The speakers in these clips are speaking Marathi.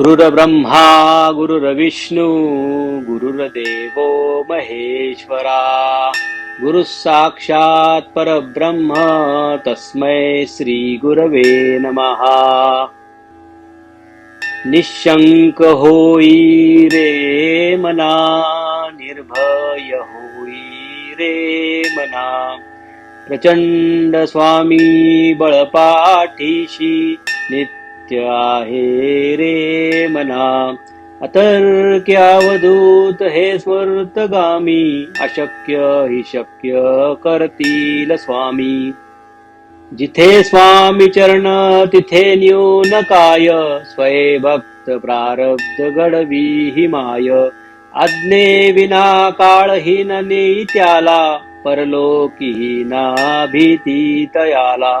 गुरुर्ब्रह्मा गुरुर्विष्णू गुरुर्देवो महेश्वरा। गुरुः साक्षात् परब्रह्म तस्मै श्रीगुरवे नमः। निशंक होई रे मना निर्भय होई रे मना। प्रचंड स्वामी बळपाठीशी नित्य आहे रे मना. अतर्क्यावधूत हे स्वर्तगामी. अशक्य हि शक्य करतील स्वामी. जिथे स्वामी चरण तिथे न्यून काय. स्वये भक्त प्रारब्ध घडवी हि माय. आज्ञे विना काळहीन त्याला. परलोकी ना भीती तयाला.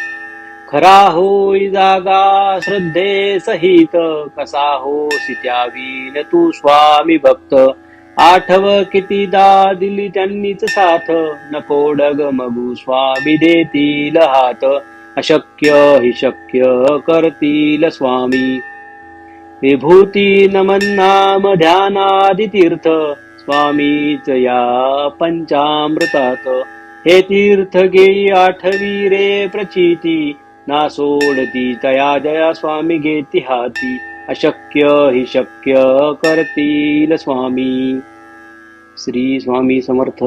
खरा होई जागा श्रद्धे सहित कसा होसी त्यावीन तू स्वामी भक्त. आठव कितीदा दिली त्यांनीच साथ नको डग मगू स्वामी देतील हात. अशक्य हि शक्य करतील स्वामी. विभूती नमन नाम ध्यानादि तीर्थ स्वामीच या पंचामृतात. हे तीर्थ घेई आठवी रे प्रचिती ना सोडती तया जया स्वामी घेती हाती. अशक्य हि शक्य करतील स्वामी. श्री स्वामी समर्थ.